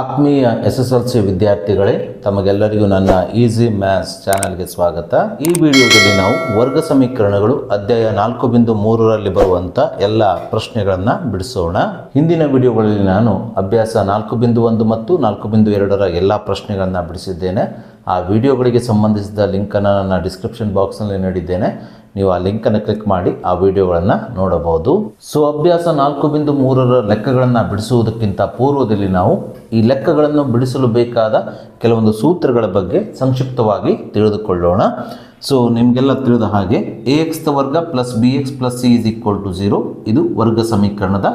ಆತ್ಮೀಯ S S L C ವಿದ್ಯಾರ್ಥಿಗಳೇ, ತಮಗೆಲ್ಲರಿಗೂ ನನ್ನ ಈಸಿ ಮ್ಯಾಥ್ಸ್ ಚಾನಲ್ಗೆ ಸ್ವಾಗತ. ಈ ವಿಡಿಯೋದಲ್ಲಿ ನಾವು ವರ್ಗ ಸಮೀಕರಣಗಳು ಅಧ್ಯಾಯ ನಾಲ್ಕು ಬಿಂದು ಮೂರರಲ್ಲಿ ಬರುವಂಥ ಎಲ್ಲ ಪ್ರಶ್ನೆಗಳನ್ನು ಬಿಡಿಸೋಣ. ಹಿಂದಿನ ವಿಡಿಯೋಗಳಲ್ಲಿ ನಾನು ಅಭ್ಯಾಸ ನಾಲ್ಕು ಬಿಂದು ಒಂದು ಮತ್ತು ನಾಲ್ಕು ಬಿಂದು ಎರಡರ ಎಲ್ಲ ಪ್ರಶ್ನೆಗಳನ್ನು ಬಿಡಿಸಿದ್ದೇನೆ. ಆ ವಿಡಿಯೋಗಳಿಗೆ ಸಂಬಂಧಿಸಿದ ಲಿಂಕನ್ನು ನನ್ನ ಡಿಸ್ಕ್ರಿಪ್ಷನ್ ಬಾಕ್ಸ್ನಲ್ಲಿ ನೀಡಿದ್ದೇನೆ. ನೀವು ಆ ಲಿಂಕನ್ನು ಕ್ಲಿಕ್ ಮಾಡಿ ಆ ವಿಡಿಯೋಗಳನ್ನು ನೋಡಬಹುದು. ಸೊ, ಅಭ್ಯಾಸ ನಾಲ್ಕು ಬಿಂದು ಮೂರರ ಲೆಕ್ಕಗಳನ್ನು ಬಿಡಿಸುವುದಕ್ಕಿಂತ ಪೂರ್ವದಲ್ಲಿ ನಾವು ಈ ಲೆಕ್ಕಗಳನ್ನು ಬಿಡಿಸಲು ಬೇಕಾದ ಕೆಲವೊಂದು ಸೂತ್ರಗಳ ಬಗ್ಗೆ ಸಂಕ್ಷಿಪ್ತವಾಗಿ ತಿಳಿದುಕೊಳ್ಳೋಣ. ಸೊ ನಿಮಗೆಲ್ಲ ತಿಳಿದ ಹಾಗೆ ಎ ಎಕ್ಸ್ ದ ವರ್ಗ plus B X plus C is equal to zero ಇದು ವರ್ಗ ಸಮೀಕರಣದ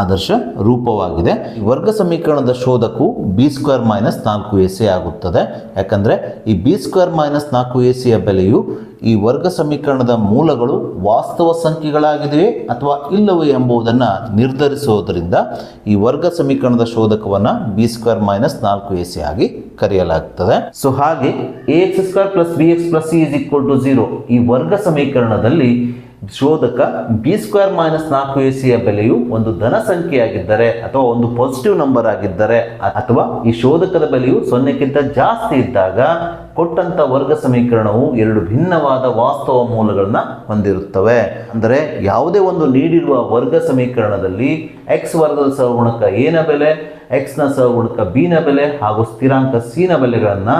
ಆದರ್ಶ ರೂಪವಾಗಿದೆ. ವರ್ಗ ಸಮೀಕರಣದ ಶೋಧಕವು ಬಿ ಸ್ಕ್ವೇರ್ ಮೈನಸ್ ನಾಲ್ಕು ಎ ಸಿ ಆಗುತ್ತದೆ. ಯಾಕಂದರೆ ಈ ಬಿ ಸ್ಕ್ವೇರ್ ಮೈನಸ್ ನಾಲ್ಕು ಎ ಸಿಯ ಬೆಲೆಯು ಈ ವರ್ಗ ಸಮೀಕರಣದ ಮೂಲಗಳು ವಾಸ್ತವ ಸಂಖ್ಯೆಗಳಾಗಿದೆಯೇ ಅಥವಾ ಇಲ್ಲವೇ ಎಂಬುದನ್ನು ನಿರ್ಧರಿಸುವುದರಿಂದ ಈ ವರ್ಗ ಸಮೀಕರಣದ ಶೋಧಕವನ್ನು ಬಿ ಸ್ಕ್ವೇರ್ ಮೈನಸ್ ನಾಲ್ಕು ಎ ಸಿ ಆಗಿ ಕರೆಯಲಾಗುತ್ತದೆ ಸೊ ಹಾಗೆ A X square plus B X plus C is equal to zero ಈ ವರ್ಗ ಸಮೀಕರಣದಲ್ಲಿ ಶೋಧಕ ಬಿ ಸ್ಕ್ವೇರ್ ಮೈನಸ್ ನಾಲ್ಕು ಎ ಸಿಯ ಬೆಲೆಯು ಒಂದು ಧನ ಸಂಖ್ಯೆಯಾಗಿದ್ದರೆ ಅಥವಾ ಒಂದು ಪಾಸಿಟಿವ್ ನಂಬರ್ ಆಗಿದ್ದರೆ ಅಥವಾ ಈ ಶೋಧಕದ ಬೆಲೆಯು ಸೊನ್ನೆಕ್ಕಿಂತ ಜಾಸ್ತಿ ಇದ್ದಾಗ ಕೊಟ್ಟಂತ ವರ್ಗ ಸಮೀಕರಣವು ಎರಡು ಭಿನ್ನವಾದ ವಾಸ್ತವ ಮೂಲಗಳನ್ನ ಹೊಂದಿರುತ್ತವೆ. ಅಂದರೆ ಯಾವುದೇ ಒಂದು ನೀಡಿರುವ ವರ್ಗ ಸಮೀಕರಣದಲ್ಲಿ ಎಕ್ಸ್ ವರ್ಗದ ಸಹಗುಣಕ ಎನ ಬೆಲೆ ಎಕ್ಸ್ನ ಸಹಗುಣಕ ಬಿನ ಬೆಲೆ ಹಾಗೂ ಸ್ಥಿರಾಂಕ ಸಿನ ಬೆಲೆಗಳನ್ನು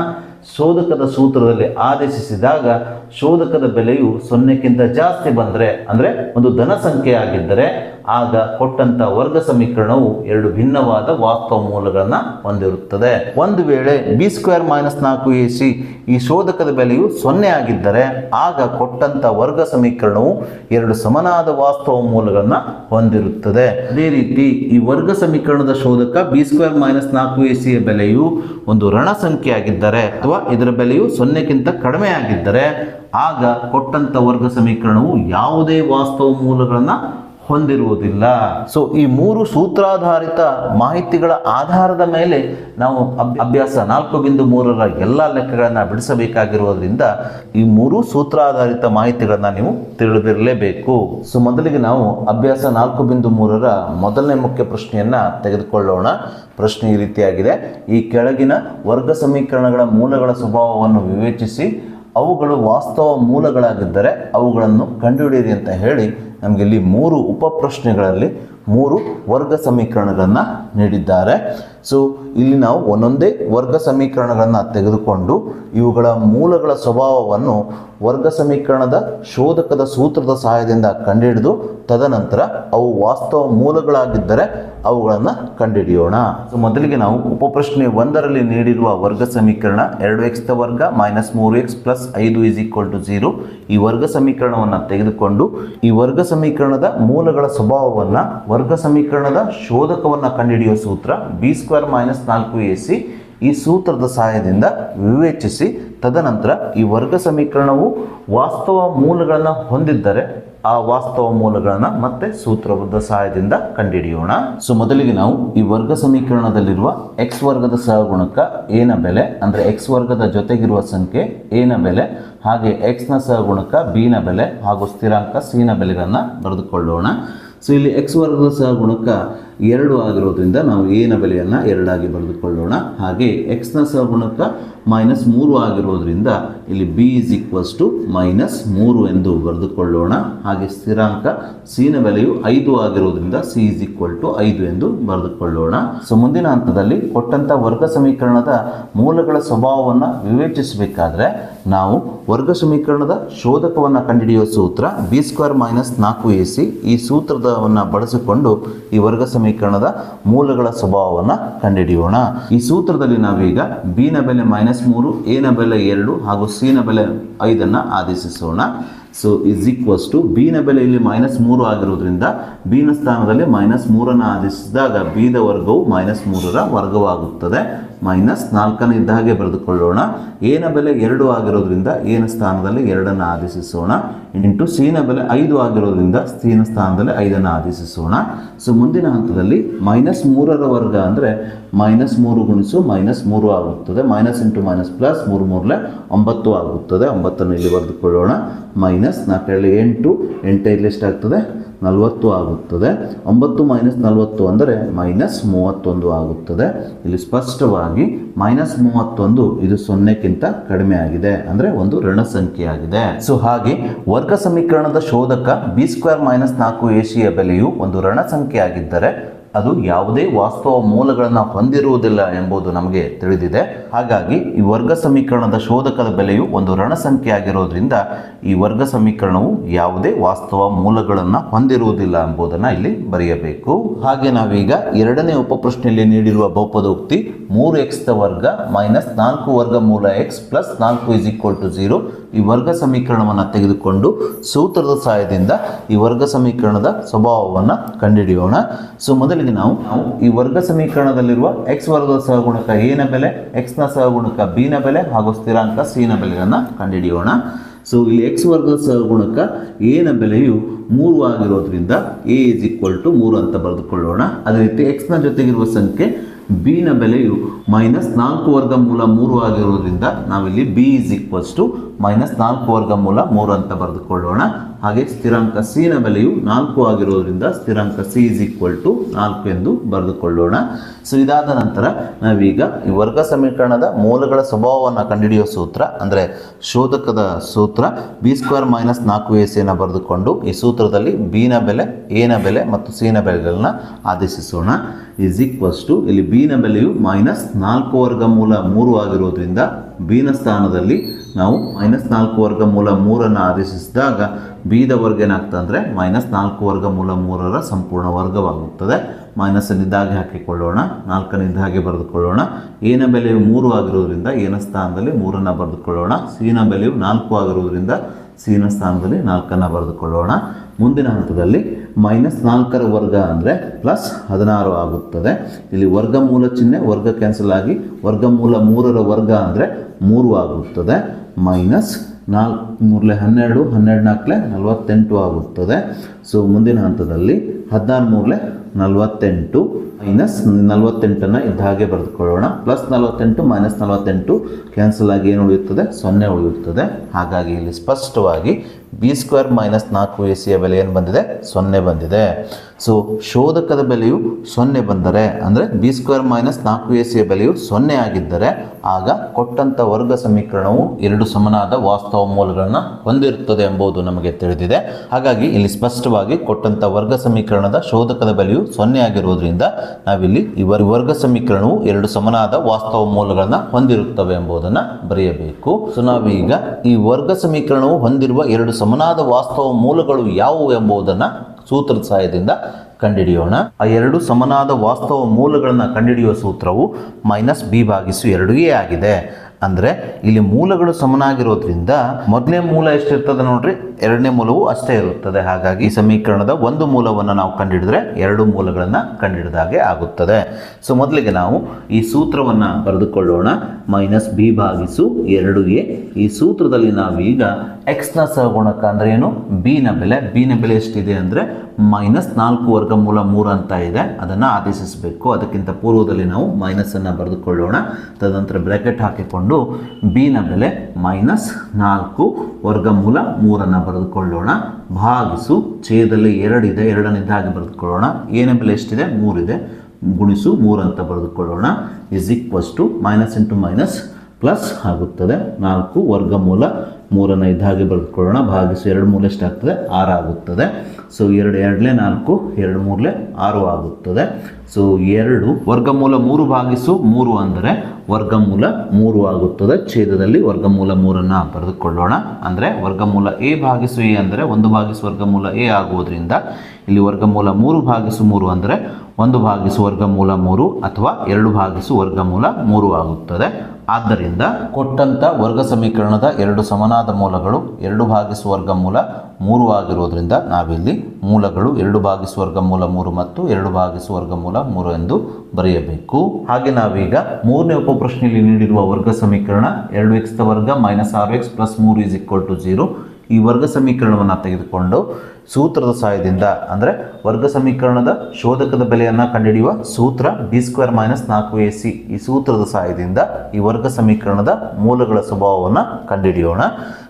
ಶೋಧಕದ ಸೂತ್ರದಲ್ಲಿ ಆದೇಶಿಸಿದಾಗ ಶೋಧಕದ ಬೆಲೆಯು ಸೊನ್ನೆಕ್ಕಿಂತ ಜಾಸ್ತಿ ಬಂದರೆ ಅಂದರೆ ಒಂದು ಧನ ಸಂಖ್ಯೆ ಆಗಿದ್ದರೆ ಆಗ ಕೊಟ್ಟಂತ ವರ್ಗ ಸಮೀಕರಣವು ಎರಡು ಭಿನ್ನವಾದ ವಾಸ್ತವ ಮೂಲಗಳನ್ನು ಹೊಂದಿರುತ್ತದೆ. ಒಂದು ವೇಳೆ ಬಿ ಸ್ಕ್ವೇರ್ ಮೈನಸ್ ನಾಲ್ಕು ಎ ಸಿ ಈ ಶೋಧಕದ ಬೆಲೆಯು ಸೊನ್ನೆ ಆಗಿದ್ದರೆ ಆಗ ಕೊಟ್ಟಂತ ವರ್ಗ ಸಮೀಕರಣವು ಎರಡು ಸಮನಾದ ವಾಸ್ತವ ಮೂಲಗಳನ್ನು ಹೊಂದಿರುತ್ತದೆ. ಅದೇ ರೀತಿ ಈ ವರ್ಗ ಸಮೀಕರಣದ ಶೋಧಕ ಬಿ ಸ್ಕ್ವೇರ್ ಮೈನಸ್ ನಾಲ್ಕು ಎ ಸಿಯ ಬೆಲೆಯು ಒಂದು ಋಣ ಸಂಖ್ಯೆ ಆಗಿದ್ದರೆ ಅಥವಾ ಇದರ ಬೆಲೆಯು ಸೊನ್ನೆಗಿಂತ ಕಡಿಮೆ ಆಗಿದ್ದರೆ ಆಗ ಕೊಟ್ಟಂತ ವರ್ಗ ಸಮೀಕರಣವು ಯಾವುದೇ ವಾಸ್ತವ ಮೂಲಗಳನ್ನ ಹೊಂದಿರುವುದಿಲ್ಲ. ಸೊ ಈ ಮೂರು ಸೂತ್ರಾಧಾರಿತ ಮಾಹಿತಿಗಳ ಆಧಾರದ ಮೇಲೆ ನಾವು ಅಭ್ಯಾಸ ನಾಲ್ಕು ಬಿಂದು ಮೂರರ ಎಲ್ಲ ಲೆಕ್ಕಗಳನ್ನು ಬಿಡಿಸಬೇಕಾಗಿರುವುದರಿಂದ ಈ ಮೂರು ಸೂತ್ರಾಧಾರಿತ ಮಾಹಿತಿಗಳನ್ನು ನೀವು ತಿಳಿದಿರಲೇಬೇಕು. ಸೊ ಮೊದಲಿಗೆ ನಾವು ಅಭ್ಯಾಸ ನಾಲ್ಕು ಬಿಂದು ಮೂರರ ಮೊದಲನೇ ಮುಖ್ಯ ಪ್ರಶ್ನೆಯನ್ನು ತೆಗೆದುಕೊಳ್ಳೋಣ. ಪ್ರಶ್ನೆ ಈ ರೀತಿಯಾಗಿದೆ. ಈ ಕೆಳಗಿನ ವರ್ಗ ಸಮೀಕರಣಗಳ ಮೂಲಗಳ ಸ್ವಭಾವವನ್ನು ವಿವೇಚಿಸಿ, ಅವುಗಳು ವಾಸ್ತವ ಮೂಲಗಳಾಗಿದ್ದರೆ ಅವುಗಳನ್ನು ಕಂಡುಹಿಡಿಯಿರಿ ಅಂತ ಹೇಳಿ ನಮಗೆ ಇಲ್ಲಿ ಮೂರು ಉಪ ಪ್ರಶ್ನೆಗಳಲ್ಲಿ ಮೂರು ವರ್ಗ ಸಮೀಕರಣಗಳನ್ನು ನೀಡಿದ್ದಾರೆ. ಸೊ ಇಲ್ಲಿ ನಾವು ಒಂದೊಂದೇ ವರ್ಗ ಸಮೀಕರಣಗಳನ್ನು ತೆಗೆದುಕೊಂಡು ಇವುಗಳ ಮೂಲಗಳ ಸ್ವಭಾವವನ್ನು ವರ್ಗ ಸಮೀಕರಣದ ಶೋಧಕದ ಸೂತ್ರದ ಸಹಾಯದಿಂದ ಕಂಡುಹಿಡಿದು ತದನಂತರ ಅವು ವಾಸ್ತವ ಮೂಲಗಳಾಗಿದ್ದರೆ ಅವುಗಳನ್ನು ಕಂಡುಹಿಡಿಯೋಣ. ಸೊ ಮೊದಲಿಗೆ ನಾವು ಉಪಪ್ರಶ್ನೆ ಒಂದರಲ್ಲಿ ನೀಡಿರುವ ವರ್ಗ ಸಮೀಕರಣ ಎರಡು ಎಕ್ಸ್ ದ ವರ್ಗ ಮೈನಸ್ ಮೂರು ಎಕ್ಸ್ ಪ್ಲಸ್ ಐದು ಇಸ್ ಈಕ್ವಲ್ ಟು ಝೀರೋ. ಈ ವರ್ಗ ಸಮೀಕರಣವನ್ನು ತೆಗೆದುಕೊಂಡು ಈ ವರ್ಗ ಸಮೀಕರಣದ ಮೂಲಗಳ ಸ್ವಭಾವವನ್ನು, ವರ್ಗ ಸಮೀಕರಣದ ಶೋಧಕವನ್ನು ಕಂಡುಹಿಡಿಯುವ ಸೂತ್ರ ಬಿ ಸ್ಕ್ವೇರ್ ಮೈನಸ್ ನಾಲ್ಕು ಎ ಸಿ ಈ ಸೂತ್ರದ ಸಹಾಯದಿಂದ ವಿವೇಚಿಸಿ ತದನಂತರ ಈ ವರ್ಗ ಸಮೀಕರಣವು ವಾಸ್ತವ ಮೂಲಗಳನ್ನು ಹೊಂದಿದ್ದರೆ ಆ ವಾಸ್ತವ ಮೂಲಗಳನ್ನು ಮತ್ತೆ ಸೂತ್ರಬದ್ಧ ಸಹಾಯದಿಂದ ಕಂಡುಹಿಡಿಯೋಣ. ಸೊ ಮೊದಲಿಗೆ ನಾವು ಈ ವರ್ಗ ಸಮೀಕರಣದಲ್ಲಿರುವ ಎಕ್ಸ್ ವರ್ಗದ ಸಹಗುಣಕ ಏನ ಬೆಲೆ, ಅಂದರೆ ಎಕ್ಸ್ ವರ್ಗದ ಜೊತೆಗಿರುವ ಸಂಖ್ಯೆ ಏನ ಬೆಲೆ, ಹಾಗೆ ಎಕ್ಸ್ನ ಸಹಗುಣಕ ಬಿನ ಬೆಲೆ ಹಾಗೂ ಸ್ಥಿರಾಂಕ ಸಿನ ಬೆಲೆಗಳನ್ನು ಬರೆದುಕೊಳ್ಳೋಣ. ಸೊ ಇಲ್ಲಿ ಎಕ್ಸ್ ವರ್ಗದ ಸಹಗುಣಕ ಎರಡು ಆಗಿರೋದ್ರಿಂದ ನಾವು ಏನ ಬೆಲೆಯನ್ನು ಎರಡಾಗಿ ಬರೆದುಕೊಳ್ಳೋಣ. ಹಾಗೆ ಎಕ್ಸ್ನ ಸಹಗುಣಕ ಮೈನಸ್ ಮೂರು ಆಗಿರೋದ್ರಿಂದ ಇಲ್ಲಿ B is equals to minus ಮೂರು ಎಂದು ಬರೆದುಕೊಳ್ಳೋಣ. ಹಾಗೆ ಸ್ಥಿರಾಂಕ ಸಿನ ಬೆಲೆಯು ಐದು ಆಗಿರೋದ್ರಿಂದ ಸಿ ಇಸ್ ಈಕ್ವಲ್ ಟು ಐದು ಎಂದು ಬರೆದುಕೊಳ್ಳೋಣ. ಸೊ ಮುಂದಿನ ಹಂತದಲ್ಲಿ ಕೊಟ್ಟಂತ ವರ್ಗ ಸಮೀಕರಣದ ಮೂಲಗಳ ಸ್ವಭಾವವನ್ನು ವಿವೇಚಿಸಬೇಕಾದ್ರೆ ನಾವು ವರ್ಗ ಸಮೀಕರಣದ ಶೋಧಕವನ್ನು ಕಂಡುಹಿಡಿಯುವ ಸೂತ್ರ ಬಿ ಸ್ಕ್ವೇರ್ ಮೈನಸ್ ನಾಲ್ಕು ಎ ಸಿ ಈ ಸೂತ್ರದವನ್ನು ಬಳಸಿಕೊಂಡು ಈ ವರ್ಗ ಸಮೀಕರಣದ ಮೂಲಗಳ ಸ್ವಭಾವವನ್ನು ಕಂಡುಹಿಡಿಯೋಣ. ಈ ಸೂತ್ರದಲ್ಲಿ ನಾವೀಗ ಬಿ ನ ಬೆಲೆ ಮೈನಸ್ ಮೂರು ಎ ನ ಬೆಲೆ ಎರಡು ಹಾಗೂ ಸಿ ನ ಬೆಲೆ ಐದನ್ನು ಆದೇಶಿಸೋಣ. So is equals to B ನ ಬೆಲೆ ಇಲ್ಲಿ ಮೈನಸ್ ಮೂರು ಆಗಿರೋದ್ರಿಂದ ಬಿ ನ ಸ್ಥಾನದಲ್ಲಿ ಮೈನಸ್ ಮೂರನ್ನು ಆದೇಶಿಸಿದಾಗ ಬಿ ದ ವರ್ಗವು ಮೈನಸ್ ಮೂರರ ವರ್ಗವಾಗುತ್ತದೆ. ಮೈನಸ್ ನಾಲ್ಕನೇ ಇದ್ದ ಹಾಗೆ ಬರೆದುಕೊಳ್ಳೋಣ. ಏನ ಬೆಲೆ ಎರಡು ಆಗಿರೋದ್ರಿಂದ ಏನ ಸ್ಥಾನದಲ್ಲಿ ಎರಡನ್ನು ಆದೇಶಿಸೋಣ. ಇಂಟು ಸಿನ ಬೆಲೆ ಐದು ಆಗಿರೋದ್ರಿಂದ ಸಿನ ಸ್ಥಾನದಲ್ಲಿ ಐದನ್ನು ಆದೇಶಿಸೋಣ. ಸೊ ಮುಂದಿನ ಹಂತದಲ್ಲಿ ಮೈನಸ್ ಮೂರರ ವರ್ಗ ಅಂದರೆ ಮೈನಸ್ ಮೂರು ಗುಣಿಸು ಮೈನಸ್ ಮೂರು ಆಗುತ್ತದೆ. ಮೈನಸ್ ಇಂಟು ಮೈನಸ್ ಪ್ಲಸ್ ಮೂರು ಮೂರಲೆ ಒಂಬತ್ತು ಆಗುತ್ತದೆ. ಒಂಬತ್ತನ್ನು ಇಲ್ಲಿ ಬರೆದುಕೊಳ್ಳೋಣ. ಮೈನಸ್ ನಾಲ್ಕು ಎಂಟು ಎಂಟು ಇಲ್ಲಿ ಎಷ್ಟಾಗ್ತದೆ? ನಲವತ್ತು ಆಗುತ್ತದೆ. ಒಂಬತ್ತು ಮೈನಸ್ ನಲವತ್ತು ಅಂದರೆ ಮೈನಸ್ ಮೂವತ್ತೊಂದು ಆಗುತ್ತದೆ. ಇಲ್ಲಿ ಸ್ಪಷ್ಟವಾಗಿ ಮೈನಸ್ ಮೂವತ್ತೊಂದು ಇದು ಸೊನ್ನೆಕ್ಕಿಂತ ಕಡಿಮೆ ಆಗಿದೆ ಅಂದರೆ ಒಂದು ಋಣ ಸಂಖ್ಯೆ ಆಗಿದೆ ಸೊ ಹಾಗೆ ವರ್ಗ ಸಮೀಕರಣದ ಶೋಧಕ ಬಿ ಸ್ಕ್ವೇರ್ ಮೈನಸ್ ನಾಲ್ಕು ಎಸಿಯ ಬೆಲೆಯು ಒಂದು ಋಣ ಸಂಖ್ಯೆ ಆಗಿದ್ದರೆ ಅದು ಯಾವುದೇ ವಾಸ್ತವ ಮೂಲಗಳನ್ನು ಹೊಂದಿರುವುದಿಲ್ಲ ಎಂಬುದು ನಮಗೆ ತಿಳಿದಿದೆ. ಹಾಗಾಗಿ ಈ ವರ್ಗ ಸಮೀಕರಣದ ಶೋಧಕದ ಬೆಲೆಯು ಒಂದು ಋಣ ಸಂಖ್ಯೆ ಆಗಿರೋದ್ರಿಂದ ಈ ವರ್ಗ ಸಮೀಕರಣವು ಯಾವುದೇ ವಾಸ್ತವ ಮೂಲಗಳನ್ನು ಹೊಂದಿರುವುದಿಲ್ಲ ಎಂಬುದನ್ನು ಇಲ್ಲಿ ಬರೆಯಬೇಕು. ಹಾಗೆ ನಾವೀಗ ಎರಡನೇ ಉಪಪ್ರಶ್ನೆಯಲ್ಲಿ ನೀಡಿರುವ ಬಹುಪದೋಕ್ತಿ ಮೂರು ಎಕ್ಸ್ ದ ವರ್ಗ ಮೈನಸ್ ನಾಲ್ಕು ವರ್ಗ ಮೂಲ ಎಕ್ಸ್ ಪ್ಲಸ್ ನಾಲ್ಕು ಇಸ್ ಈಕ್ವಲ್ ಟು ಝೀರೋ ಈ ವರ್ಗ ಸಮೀಕರಣವನ್ನು ತೆಗೆದುಕೊಂಡು ಸೂತ್ರದ ಸಹಾಯದಿಂದ ಈ ವರ್ಗ ಸಮೀಕರಣದ ಸ್ವಭಾವವನ್ನು ಕಂಡುಹಿಡಿಯೋಣ. ಸೊ ಮೊದಲಿಗೆ ನಾವು ಈ ವರ್ಗ ಸಮೀಕರಣದಲ್ಲಿರುವ ಎಕ್ಸ್ ವರ್ಗದ ಸಹಗುಣಕ ಎ ನ ಬೆಲೆ ಎಕ್ಸ್ನ ಸಹಗುಣಕ ಬಿ ನ ಬೆಲೆ ಹಾಗೂ ಸ್ಥಿರಾಂಕ ಸಿ ನ ಬೆಲೆಯನ್ನು ಕಂಡುಹಿಡಿಯೋಣ. ಸೊ ಇಲ್ಲಿ ಎಕ್ಸ್ ವರ್ಗದ ಸಹಗುಣಕ ಎ ನ ಬೆಲೆಯು ಮೂರು ಆಗಿರೋದ್ರಿಂದ ಎ ಇಸ್ ಈಕ್ವಲ್ ಟು ಮೂರು ಅಂತ ಬರೆದುಕೊಳ್ಳೋಣ. ಅದೇ ರೀತಿ ಎಕ್ಸ್ನ ಜೊತೆಗಿರುವ ಸಂಖ್ಯೆ ಬಿ ನ ಬೆಲೆಯು ಮೈನಸ್ ನಾಲ್ಕು ವರ್ಗ ಮೂಲ ಮೂರು ಆಗಿರೋದ್ರಿಂದ ನಾವಿಲ್ಲಿ B is equals to minus ನಾಲ್ಕು ವರ್ಗ ಮೂಲ ಮೂರು ಅಂತ ಬರೆದುಕೊಳ್ಳೋಣ. ಹಾಗೆ ಸ್ಥಿರಾಂಕ ಸಿ ನ ಬೆಲೆಯು ನಾಲ್ಕು ಆಗಿರೋದ್ರಿಂದ ಸ್ಥಿರಾಂಕ ಸಿ ಇಸ್ ಈಕ್ವಲ್ ಟು ನಾಲ್ಕು ಎಂದು ಬರೆದುಕೊಳ್ಳೋಣ. ಸೊ ಇದಾದ ನಂತರ ನಾವೀಗ ಈ ವರ್ಗ ಸಮೀಕರಣದ ಮೂಲಗಳ ಸ್ವಭಾವವನ್ನು ಕಂಡುಹಿಡಿಯುವ ಸೂತ್ರ, ಅಂದರೆ ಶೋಧಕದ ಸೂತ್ರ ಬಿ ಸ್ಕ್ವೇರ್ ಮೈನಸ್ ನಾಲ್ಕು ಎ ಬರೆದುಕೊಂಡು ಈ ಸೂತ್ರದಲ್ಲಿ ಬಿ ನ ಬೆಲೆ ಎ ನ ಬೆಲೆ ಮತ್ತು ಸಿ ನ ಬೆಲೆಗಳನ್ನ ಆದೇಶಿಸೋಣ. ಇಸ್ ಈಕ್ವಲ್ಸ್ ಟು ಇಲ್ಲಿ ಬಿ ನ ಬೆಲೆಯು ಮೈನಸ್ ನಾಲ್ಕು ವರ್ಗ ಮೂಲ ಮೂರು ಆಗಿರೋದ್ರಿಂದ ಬಿ ನ ಸ್ಥಾನದಲ್ಲಿ ನಾವು ಮೈನಸ್ ನಾಲ್ಕು ವರ್ಗ ಮೂಲ ಮೂರನ್ನು ಆದೇಶಿಸಿದಾಗ ಬಿದ ವರ್ಗ ಏನಾಗ್ತದೆ ಅಂದರೆ ಮೈನಸ್ ನಾಲ್ಕು ವರ್ಗ ಮೂಲ ಮೂರರ ಸಂಪೂರ್ಣ ವರ್ಗವಾಗುತ್ತದೆ. ಮೈನಸ್ ಹಾಗೆ ಹಾಕಿಕೊಳ್ಳೋಣ. ನಾಲ್ಕನಿಂದ ಹಾಗೆ ಬರೆದುಕೊಳ್ಳೋಣ. ಏನ ಬೆಲೆಯು ಮೂರು ಆಗಿರೋದ್ರಿಂದ ಏನ ಸ್ಥಾನದಲ್ಲಿ ಮೂರನ್ನು ಬರೆದುಕೊಳ್ಳೋಣ. ಸಿನ ಬೆಲೆಯು ನಾಲ್ಕು ಆಗಿರೋದ್ರಿಂದ ಸಿನ ಸ್ಥಾನದಲ್ಲಿ ನಾಲ್ಕನ್ನು ಬರೆದುಕೊಳ್ಳೋಣ. ಮುಂದಿನ ಹಂತದಲ್ಲಿ ಮೈನಸ್ ನಾಲ್ಕರ ವರ್ಗ ಅಂದರೆ ಪ್ಲಸ್ ಹದಿನಾರು ಆಗುತ್ತದೆ. ಇಲ್ಲಿ ವರ್ಗಮೂಲ ಚಿಹ್ನೆ ವರ್ಗ ಕ್ಯಾನ್ಸಲ್ ಆಗಿ ವರ್ಗಮೂಲ ಮೂರರ ವರ್ಗ ಅಂದರೆ ಮೂರು ಆಗುತ್ತದೆ. ಮೈನಸ್ ನಾಲ್ಕು ಮೂರಲೆ ಹನ್ನೆರಡು ಹನ್ನೆರಡು ನಾಲ್ಕಲೆ ನಲವತ್ತೆಂಟು ಆಗುತ್ತದೆ. ಸೊ ಮುಂದಿನ ಹಂತದಲ್ಲಿ ಹದಿನಾರು ಮೂರಲೆ ನಲವತ್ತೆಂಟು. ಮೈನಸ್ ನಲವತ್ತೆಂಟನ್ನು ಇದ್ದ ಹಾಗೆ ಬರೆದುಕೊಳ್ಳೋಣ. ಪ್ಲಸ್ ನಲವತ್ತೆಂಟು ಮೈನಸ್ ನಲವತ್ತೆಂಟು ಕ್ಯಾನ್ಸಲ್ ಆಗಿ ಏನು ಉಳಿಯುತ್ತದೆ? ಸೊನ್ನೆ ಉಳಿಯುತ್ತದೆ. ಹಾಗಾಗಿ ಇಲ್ಲಿ ಸ್ಪಷ್ಟವಾಗಿ ಬಿ ಸ್ಕ್ವೇರ್ ಮೈನಸ್ ನಾಲ್ಕು ಎ ಸಿಯ ಬೆಲೆ ಏನು ಬಂದಿದೆ? ಸೊನ್ನೆ ಬಂದಿದೆ. ಸೊ ಶೋಧಕದ ಬೆಲೆಯು ಸೊನ್ನೆ ಬಂದರೆ, ಅಂದರೆ ಬಿ ಸ್ಕ್ವೇರ್ ಮೈನಸ್ ನಾಲ್ಕು ಎ ಸಿಯ ಬೆಲೆಯು ಸೊನ್ನೆ ಆಗಿದ್ದರೆ, ಆಗ ಕೊಟ್ಟಂಥ ವರ್ಗ ಸಮೀಕರಣವು ಎರಡು ಸಮನಾದ ವಾಸ್ತವ ಮೂಲಗಳನ್ನು ಹೊಂದಿರುತ್ತದೆ ಎಂಬುದು ನಮಗೆ ತಿಳಿದಿದೆ. ಹಾಗಾಗಿ ಇಲ್ಲಿ ಸ್ಪಷ್ಟವಾಗಿ ಕೊಟ್ಟಂಥ ವರ್ಗ ಸಮೀಕರಣದ ಶೋಧಕದ ಬೆಲೆಯು ಸೊನ್ನೆ ಆಗಿರುವುದರಿಂದ ನಾವಿಲ್ಲಿ ಈ ವರ್ಗ ಸಮೀಕರಣವು ಎರಡು ಸಮನಾದ ವಾಸ್ತವ ಮೂಲಗಳನ್ನು ಹೊಂದಿರುತ್ತವೆ ಎಂಬುದನ್ನು ಬರೆಯಬೇಕು. ಸೊ ನಾವೀಗ ಈ ವರ್ಗ ಸಮೀಕರಣವು ಹೊಂದಿರುವ ಎರಡು ಸಮನಾದ ವಾಸ್ತವ ಮೂಲಗಳು ಯಾವುವು ಎಂಬುದನ್ನು ಸೂತ್ರದ ಸಹಾಯದಿಂದ ಕಂಡುಹಿಡಿಯೋಣ. ಆ ಎರಡು ಸಮನಾದ ವಾಸ್ತವ ಮೂಲಗಳನ್ನು ಕಂಡುಹಿಡಿಯುವ ಸೂತ್ರವು ಮೈನಸ್ ಬಿ ಭಾಗಿಸು ಎರಡು ಎ ಆಗಿದೆ. ಅಂದರೆ ಇಲ್ಲಿ ಮೂಲಗಳು ಸಮನಾಗಿರೋದ್ರಿಂದ ಮೊದಲನೇ ಮೂಲ ಎಷ್ಟಿರ್ತದೆ ನೋಡ್ರಿ? ಎರಡನೇ ಮೂಲವು ಅಷ್ಟೇ ಇರುತ್ತದೆ. ಹಾಗಾಗಿ ಈ ಸಮೀಕರಣದ ಒಂದು ಮೂಲವನ್ನು ನಾವು ಕಂಡುಹಿಡಿದ್ರೆ ಎರಡು ಮೂಲಗಳನ್ನು ಕಂಡುಹಿಡಿದ ಹಾಗೆ ಆಗುತ್ತದೆ. ಸೊ ಮೊದಲಿಗೆ ನಾವು ಈ ಸೂತ್ರವನ್ನು ಬರೆದುಕೊಳ್ಳೋಣ. ಮೈನಸ್ ಬಿ ಭಾಗಿಸು ಎರಡು ಎ. ಈ ಸೂತ್ರದಲ್ಲಿ ನಾವೀಗ ಎಕ್ಸ್ನ ಸಹಗುಣಕ ಅಂದರೆ ಏನು? ಬಿನ ಬೆಲೆ. ಬಿನ ಬೆಲೆ ಎಷ್ಟಿದೆ ಅಂದರೆ ಮೈನಸ್ ನಾಲ್ಕು ವರ್ಗಮೂಲ ಮೂರು ಅಂತ ಇದೆ. ಅದನ್ನು ಆದೇಶಿಸಬೇಕು. ಅದಕ್ಕಿಂತ ಪೂರ್ವದಲ್ಲಿ ನಾವು ಮೈನಸನ್ನು ಬರೆದುಕೊಳ್ಳೋಣ. ತದನಂತರ ಬ್ರ್ಯಾಕೆಟ್ ಹಾಕಿಕೊಂಡು ಬಿನ ಬೆಲೆ ಮೈನಸ್ ನಾಲ್ಕು ವರ್ಗಮೂಲ ಮೂರನ್ನು ಬರೆದುಕೊಳ್ಳೋಣ. ಭಾಗಿಸು ಛೇದಲ್ಲಿ ಎರಡಿದೆ ಹಾಗೆ ಬರೆದುಕೊಳ್ಳೋಣ. ಏನ ಬೆಲೆ ಎಷ್ಟಿದೆ? ಮೂರಿದೆ ಗುಣಿಸು, ಮೂರು ಅಂತ ಬರೆದುಕೊಳ್ಳೋಣ. Is equals to minus into minus plus ಆಗುತ್ತದೆ. ನಾಲ್ಕು ವರ್ಗಮೂಲ ಮೂರನ್ನು ಇದ್ದ ಹಾಗೆ ಬರೆದುಕೊಳ್ಳೋಣ. ಭಾಗಿಸು, ಎರಡು ಮೂಲ ಎಷ್ಟಾಗ್ತದೆ? ಆರಾಗುತ್ತದೆ ಸೊ ಎರಡು, ಎರಡಲೇ ನಾಲ್ಕು, ಎರಡು, ಮೂರಲೆ ಆರು ಆಗುತ್ತದೆ. ಸೊ ಎರಡು ವರ್ಗಮೂಲ ಮೂರು ಭಾಗಿಸು ಮೂರು ಅಂದರೆ ವರ್ಗಮೂಲ ಮೂರು ಆಗುತ್ತದೆ. ಛೇದದಲ್ಲಿ ವರ್ಗಮೂಲ ಮೂರನ್ನು ಬರೆದುಕೊಳ್ಳೋಣ. ಅಂದರೆ ವರ್ಗಮೂಲ ಎ ಭಾಗಿಸು ಎ ಅಂದರೆ ಒಂದು ಭಾಗಿಸು ವರ್ಗಮೂಲ ಎ ಆಗುವುದರಿಂದ ಇಲ್ಲಿ ವರ್ಗಮೂಲ ಮೂರು ಭಾಗಿಸು ಮೂರು ಅಂದರೆ ಒಂದು ಭಾಗಿಸು ವರ್ಗಮೂಲ ಮೂರು ಅಥವಾ ಎರಡು ಭಾಗಿಸು ವರ್ಗಮೂಲ ಮೂರು ಆಗುತ್ತದೆ. ಆದ್ದರಿಂದ ಕೊಟ್ಟಂಥ ವರ್ಗ ಸಮೀಕರಣದ ಎರಡು ಸಮನಾದ ಮೂಲಗಳು ಎರಡು ಭಾಗಿಸು ವರ್ಗಮೂಲ ಮೂರು ಆಗಿರೋದ್ರಿಂದ ನಾವಿಲ್ಲಿ ಮೂಲಗಳು ಎರಡು ಭಾಗಿಸು ವರ್ಗಮೂಲ ಮೂರು ಮತ್ತು ಎರಡು ಭಾಗಿಸು ವರ್ಗಮೂಲ ಮೂರು ಎಂದು ಬರೆಯಬೇಕು. ಹಾಗೆ ನಾವೀಗ ಮೂರನೇ ಉಪಪ್ರಶ್ನೆಯಲ್ಲಿ ನೀಡಿರುವ ವರ್ಗ ಸಮೀಕರಣ ಎರಡು ಎಕ್ಸ್ ವರ್ಗ ಮೈನಸ್ ಆರು ಎಕ್ಸ್ ಪ್ಲಸ್ ಮೂರು ಈಸ್ ಈಕ್ವಲ್ ಟು ಜೀರೋ ಈ ವರ್ಗ ಸಮೀಕರಣವನ್ನು ತೆಗೆದುಕೊಂಡು ಸೂತ್ರದ ಸಹಾಯದಿಂದ, ಅಂದರೆ ವರ್ಗ ಸಮೀಕರಣದ ಶೋಧಕದ ಬೆಲೆಯನ್ನು ಕಂಡುಹಿಡಿಯುವ ಸೂತ್ರ ಬಿ ಸ್ಕ್ವೇರ್ ಮೈನಸ್ ನಾಲ್ಕು ಎ ಸಿ ಈ ಸೂತ್ರದ ಸಹಾಯದಿಂದ ಈ ವರ್ಗ ಸಮೀಕರಣದ ಮೂಲಗಳ ಸ್ವಭಾವವನ್ನು ಕಂಡುಹಿಡಿಯೋಣ.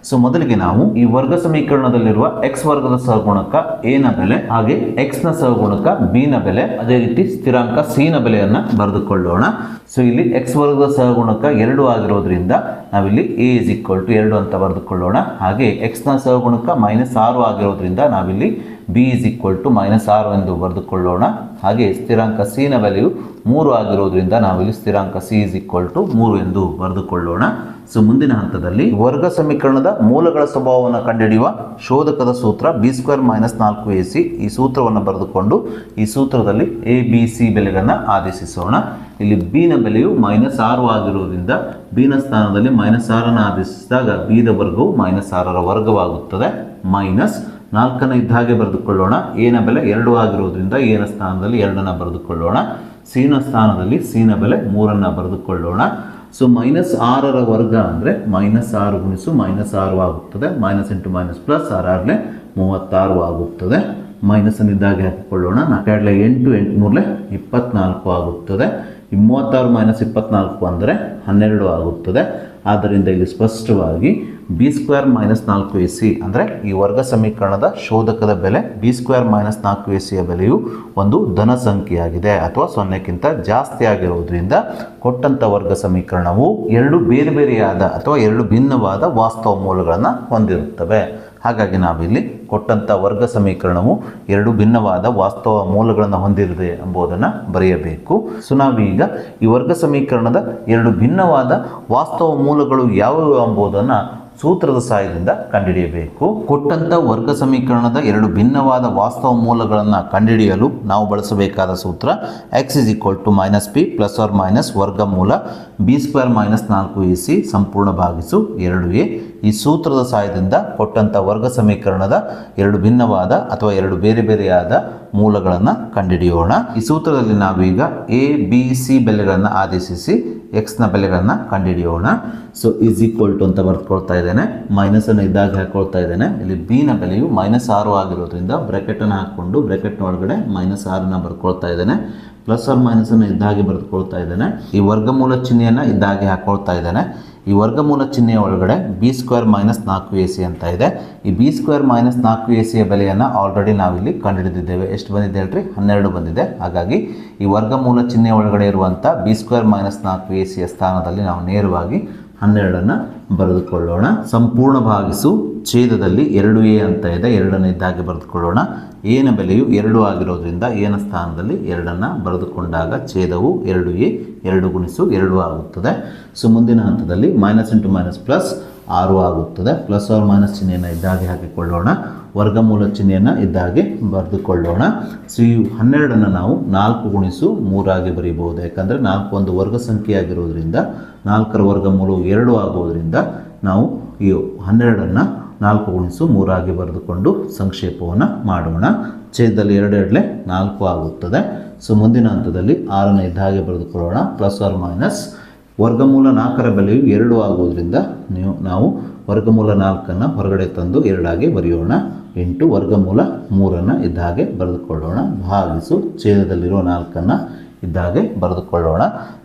ಸೊ ಮೊದಲಿಗೆ ನಾವು ಈ ವರ್ಗ ಸಮೀಕರಣದಲ್ಲಿರುವ ಎಕ್ಸ್ ವರ್ಗದ ಸಹಗುಣಕ ಎ ನ ಬೆಲೆ ಹಾಗೆ ಎಕ್ಸ್ನ ಸಹಗುಣಕ ಬಿ ನ ಬೆಲೆ, ಅದೇ ರೀತಿ ಸ್ಥಿರಾಂಕ ಸಿ ನ ಬೆಲೆಯನ್ನ ಬರೆದುಕೊಳ್ಳೋಣ. ಸೊ ಇಲ್ಲಿ ಎಕ್ಸ್ ವರ್ಗದ ಸಹಗುಣಕ ಎರಡು ಆಗಿರೋದ್ರಿಂದ ನಾವಿಲ್ಲಿ ಎ ಇಸ್ ಈಕ್ವಲ್ ಟು ಎರಡು ಅಂತ ಬರೆದುಕೊಳ್ಳೋಣ. ಹಾಗೆ ಎಕ್ಸ್ನ ಸಹಗುಣಕ ಮೈನಸ್ ಆರು ಆಗಿರೋದ್ರಿಂದ ನಾವಿಲ್ಲಿ B is equal to minus ಆರು ಎಂದು ಬರೆದುಕೊಳ್ಳೋಣ. ಹಾಗೆ ಸ್ಥಿರಾಂಕ ಸಿ ನ ಬೆಲೆಯು ಮೂರು ಆಗಿರೋದ್ರಿಂದ ನಾವಿಲ್ಲಿ ಸ್ಥಿರಾಂಕ ಸಿ ಇಸ್ ಈಕ್ವಲ್ ಟು ಮೂರು ಎಂದು ಬರೆದುಕೊಳ್ಳೋಣ. ಸೊ ಮುಂದಿನ ಹಂತದಲ್ಲಿ ವರ್ಗ ಸಮೀಕರಣದ ಮೂಲಗಳ ಸ್ವಭಾವವನ್ನು ಕಂಡುಹಿಡಿಯುವ ಶೋಧಕದ ಸೂತ್ರ ಬಿ ಸ್ಕ್ವೇರ್ ಮೈನಸ್ ನಾಲ್ಕು ಎ ಸಿ ಈ ಸೂತ್ರವನ್ನು ಬರೆದುಕೊಂಡು ಈ ಸೂತ್ರದಲ್ಲಿ ಎ ಬಿ ಸಿ ಬೆಲೆಗಳನ್ನು ಆದೇಶಿಸೋಣ. ಇಲ್ಲಿ ಬಿ ನ ಬೆಲೆಯು ಮೈನಸ್ ಆರು ಆಗಿರುವುದರಿಂದ ಬಿ ನ ಸ್ಥಾನದಲ್ಲಿ ಮೈನಸ್ ಆರನ್ನು ಆದೇಶಿಸಿದಾಗ ಬಿ ದ ವರ್ಗವು ಮೈನಸ್ ಆರರ ವರ್ಗವಾಗುತ್ತದೆ. ಮೈನಸ್ ನಾಲ್ಕನ್ನು ಇದ್ದ ಹಾಗೆ ಬರೆದುಕೊಳ್ಳೋಣ. ಎ ನ ಬೆಲೆ ಎರಡು ಆಗಿರುವುದರಿಂದ ಎ ನ ಸ್ಥಾನದಲ್ಲಿ ಎರಡನ್ನು ಬರೆದುಕೊಳ್ಳೋಣ. ಸಿ ನ ಸ್ಥಾನದಲ್ಲಿ ಸಿ ನ ಬೆಲೆ ಮೂರನ್ನು ಬರೆದುಕೊಳ್ಳೋಣ. ಸೊ ಮೈನಸ್ ಆರರ ವರ್ಗ ಅಂದರೆ ಮೈನಸ್ ಆರು ಗುಣಿಸು ಮೈನಸ್ ಆರು ಆಗುತ್ತದೆ. ಮೈನಸ್ ಇಂಟು ಮೈನಸ್ ಪ್ಲಸ್ ಆರಾರಲೆ ಮೂವತ್ತಾರು ಆಗುತ್ತದೆ. ಮೈನಸ್ ಇದ್ದಾಗೆ ಹಾಕಿಕೊಳ್ಳೋಣ. ನಾಲ್ಕೆರಡಲೆ ಎಂಟು ಎಂಟು ಮೂರಲೆ ಇಪ್ಪತ್ನಾಲ್ಕು ಆಗುತ್ತದೆ. ಈ ಮೂವತ್ತಾರು ಮೈನಸ್ ಇಪ್ಪತ್ನಾಲ್ಕು ಅಂದರೆ ಹನ್ನೆರಡು ಆಗುತ್ತದೆ. ಆದ್ದರಿಂದ ಇಲ್ಲಿ ಸ್ಪಷ್ಟವಾಗಿ ಬಿ ಸ್ಕ್ವೇರ್ ಮೈನಸ್ ನಾಲ್ಕು ಎ ಸಿ ಅಂದರೆ ಈ ವರ್ಗ ಸಮೀಕರಣದ ಶೋಧಕದ ಬೆಲೆ ಬಿ ಸ್ಕ್ವೇರ್ ಮೈನಸ್ ನಾಲ್ಕು ಎ ಸಿಯ ಬೆಲೆಯು ಒಂದು ಧನ ಸಂಖ್ಯೆಯಾಗಿದೆ ಅಥವಾ ಸೊನ್ನೆಕ್ಕಿಂತ ಜಾಸ್ತಿ ಆಗಿರುವುದರಿಂದ ಕೊಟ್ಟಂಥ ವರ್ಗ ಸಮೀಕರಣವು ಎರಡು ಬೇರೆ ಬೇರೆಯಾದ ಅಥವಾ ಎರಡು ಭಿನ್ನವಾದ ವಾಸ್ತವ ಮೂಲಗಳನ್ನು ಹೊಂದಿರುತ್ತವೆ. ಹಾಗಾಗಿ ನಾವಿಲ್ಲಿ ಕೊಟ್ಟಂಥ ವರ್ಗ ಸಮೀಕರಣವು ಎರಡು ಭಿನ್ನವಾದ ವಾಸ್ತವ ಮೂಲಗಳನ್ನು ಹೊಂದಿರಿದೆ ಎಂಬುದನ್ನು ಬರೆಯಬೇಕು. ಸೊ ನಾವೀಗ ಈ ವರ್ಗ ಸಮೀಕರಣದ ಎರಡು ಭಿನ್ನವಾದ ವಾಸ್ತವ ಮೂಲಗಳು ಯಾವುವು ಎಂಬುದನ್ನು ಸೂತ್ರದ ಸಹಾಯದಿಂದ ಕಂಡುಹಿಡಿಯಬೇಕು. ಕೊಟ್ಟಂಥ ವರ್ಗ ಸಮೀಕರಣದ ಎರಡು ಭಿನ್ನವಾದ ವಾಸ್ತವ ಮೂಲಗಳನ್ನು ಕಂಡುಹಿಡಿಯಲು ನಾವು ಬಳಸಬೇಕಾದ ಸೂತ್ರ X is equal to minus B plus or minus ವರ್ಗಮೂಲ ಬಿ ಸ್ಕ್ವೇರ್ ಮೈನಸ್ ನಾಲ್ಕು ಎ ಸಿ ಸಂಪೂರ್ಣ ಭಾಗಿಸು ಎರಡು ಎ ಈ ಸೂತ್ರದ ಸಹಾಯದಿಂದ ಕೊಟ್ಟಂಥ ವರ್ಗ ಸಮೀಕರಣದ ಎರಡು ಭಿನ್ನವಾದ ಅಥವಾ ಎರಡು ಬೇರೆ ಬೇರೆಯಾದ ಮೂಲಗಳನ್ನು ಕಂಡುಹಿಡಿಯೋಣ. ಈ ಸೂತ್ರದಲ್ಲಿ ನಾವೀಗ ಎ ಬಿ ಸಿ ಬೆಲೆಗಳನ್ನು ಆದೇಶಿಸಿ ಎಕ್ಸ್ನ ಬೆಲೆಗಳನ್ನು ಕಂಡುಹಿಡಿಯೋಣ. ಸೊ ಈಸ್ ಈಕ್ವಲ್ ಟು ಅಂತ ಬರ್ಕೊಳ್ತಾ ಇದ್ದೇನೆ. ಮೈನಸನ್ನು ಇದ್ದಾಗ ಹಾಕೊಳ್ತಾ ಇದ್ದೇನೆ. ಇಲ್ಲಿ ಬಿನ ಬೆಲೆಯು ಮೈನಸ್ ಆರು ಆಗಿರೋದ್ರಿಂದ ಬ್ರ್ಯಾಕೆಟನ್ನು ಹಾಕ್ಕೊಂಡು ಬ್ರಾಕೆಟ್ನ ಒಳಗಡೆ ಮೈನಸ್ ಆರನ್ನ ಬರ್ಕೊಳ್ತಾ ಇದ್ದೇನೆ. ಪ್ಲಸ್ ಆರ್ ಮೈನಸನ್ನು ಇದ್ದಾಗೆ ಬರೆದುಕೊಳ್ತಾ ಇದ್ದಾನೆ. ಈ ವರ್ಗಮೂಲ ಚಿಹ್ನೆಯನ್ನು ಇದ್ದಾಗೆ ಹಾಕೊಳ್ತಾ ಇದ್ದಾನೆ. ಈ ವರ್ಗಮೂಲ ಚಿಹ್ನೆಯ ಒಳಗಡೆ ಬಿ ಸ್ಕ್ವೇರ್ ಮೈನಸ್ ನಾಲ್ಕು ಎ ಸಿ ಅಂತ ಇದೆ. ಈ ಬಿ ಸ್ಕ್ವೇರ್ ಮೈನಸ್ ನಾಲ್ಕು ಎ ಸಿಯ ಬೆಲೆಯನ್ನು ಆಲ್ರೆಡಿ ನಾವಿಲ್ಲಿ ಕಂಡುಹಿಡಿದಿದ್ದೇವೆ. ಎಷ್ಟು ಬಂದಿದೆ ಹೇಳ್ರಿ? ಹನ್ನೆರಡು ಬಂದಿದೆ. ಹಾಗಾಗಿ ಈ ವರ್ಗಮೂಲ ಚಿಹ್ನೆ ಒಳಗಡೆ ಇರುವಂಥ ಬಿ ಸ್ಕ್ವೇರ್ ಮೈನಸ್ ನಾಲ್ಕು ಎ ಸಿಯ ಸ್ಥಾನದಲ್ಲಿ ನಾವು ನೇರವಾಗಿ ಹನ್ನೆರಡನ್ನು ಬರೆದುಕೊಳ್ಳೋಣ. ಸಂಪೂರ್ಣ ಭಾಗಿಸು. ಛೇದದಲ್ಲಿ ಎರಡು ಎ ಅಂತ ಇದೆ. ಎರಡನ್ನು ಇದ್ದಾಗೆ ಬರೆದುಕೊಳ್ಳೋಣ. ಏನ ಬೆಲೆಯು ಎರಡು ಆಗಿರೋದ್ರಿಂದ ಏನ ಸ್ಥಾನದಲ್ಲಿ ಎರಡನ್ನು ಬರೆದುಕೊಂಡಾಗ ಛೇದವು ಎರಡು ಎ, ಎರಡು ಗುಣಿಸು ಎರಡು ಆಗುತ್ತದೆ. ಸೊ, ಮುಂದಿನ ಹಂತದಲ್ಲಿ ಮೈನಸ್ ಇಂಟು ಮೈನಸ್ ಪ್ಲಸ್ ಆರು ಆಗುತ್ತದೆ. ಪ್ಲಸ್ ಆರ್ ಮೈನಸ್ ಚಿಹ್ನೆಯನ್ನು ಇದ್ದಾಗೆ ಹಾಕಿಕೊಳ್ಳೋಣ. ವರ್ಗಮೂಲ ಚಿಹ್ನೆಯನ್ನು ಇದ್ದಾಗೆ ಬರೆದುಕೊಳ್ಳೋಣ. ಸೊ ಈ ಹನ್ನೆರಡನ್ನು ನಾವು ನಾಲ್ಕು ಗುಣಿಸು ಮೂರಾಗಿ ಬರೀಬಹುದು. ಯಾಕಂದರೆ ನಾಲ್ಕು ಒಂದು ವರ್ಗ ಸಂಖ್ಯೆ ಆಗಿರೋದ್ರಿಂದ ನಾಲ್ಕರ ವರ್ಗಮೂಲವು ಎರಡು ಆಗುವುದರಿಂದ ನಾವು ಈ ಹನ್ನೆರಡನ್ನು ನಾಲ್ಕು ಗುಣಿಸು ಮೂರಾಗಿ ಬರೆದುಕೊಂಡು ಸಂಕ್ಷೇಪವನ್ನು ಮಾಡೋಣ. ಛೇದದಲ್ಲಿ ಎರಡೆರಡಲೆ ನಾಲ್ಕು ಆಗುತ್ತದೆ. ಸೊ, ಮುಂದಿನ ಹಂತದಲ್ಲಿ ಆರನ್ನು ಇದ್ದ ಹಾಗೆ ಬರೆದುಕೊಳ್ಳೋಣ. ಪ್ಲಸ್ ಆರ್ ಮೈನಸ್ ವರ್ಗಮೂಲ ನಾಲ್ಕರ ಬೆಲೆಯು ಎರಡು ಆಗುವುದರಿಂದ ನೀವು, ನಾವು ವರ್ಗಮೂಲ ನಾಲ್ಕನ್ನು ಹೊರಗಡೆ ತಂದು ಎರಡಾಗಿ ಬರೆಯೋಣ. ಎಂಟು ವರ್ಗಮೂಲ ಮೂರನ್ನು ಇದ್ದ ಹಾಗೆ ಬರೆದುಕೊಳ್ಳೋಣ. ಭಾಗಿಸು. ಛೇದದಲ್ಲಿರುವ ನಾಲ್ಕನ್ನು ಇದ್ದಾಗೆ ಬರೆದುಕೊಳ್ಳೋಣ.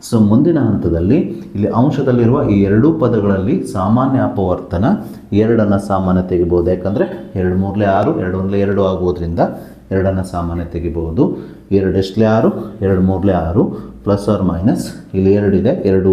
ಸೊ ಮುಂದಿನ ಹಂತದಲ್ಲಿ ಇಲ್ಲಿ ಅಂಶದಲ್ಲಿರುವ ಈ ಎರಡೂ ಪದಗಳಲ್ಲಿ ಸಾಮಾನ್ಯ ಅಪವರ್ತನ ಎರಡನ್ನು ಸಾಮಾನ್ಯ ತೆಗಿಬೋದು ಯಾಕಂದರೆ ಎರಡು ಮೂರಲೆ ಆರು, ಎರಡು ಎರಡು ಆಗುವುದರಿಂದ ಎರಡನ್ನು ಸಾಮಾನ್ಯ ತೆಗಿಬಹುದು. ಎರಡು ಆರು, ಎರಡು ಮೂರಲೆ ಆರು, ಪ್ಲಸ್ ಆರ್ ಮೈನಸ್. ಇಲ್ಲಿ ಎರಡಿದೆ ಎರಡು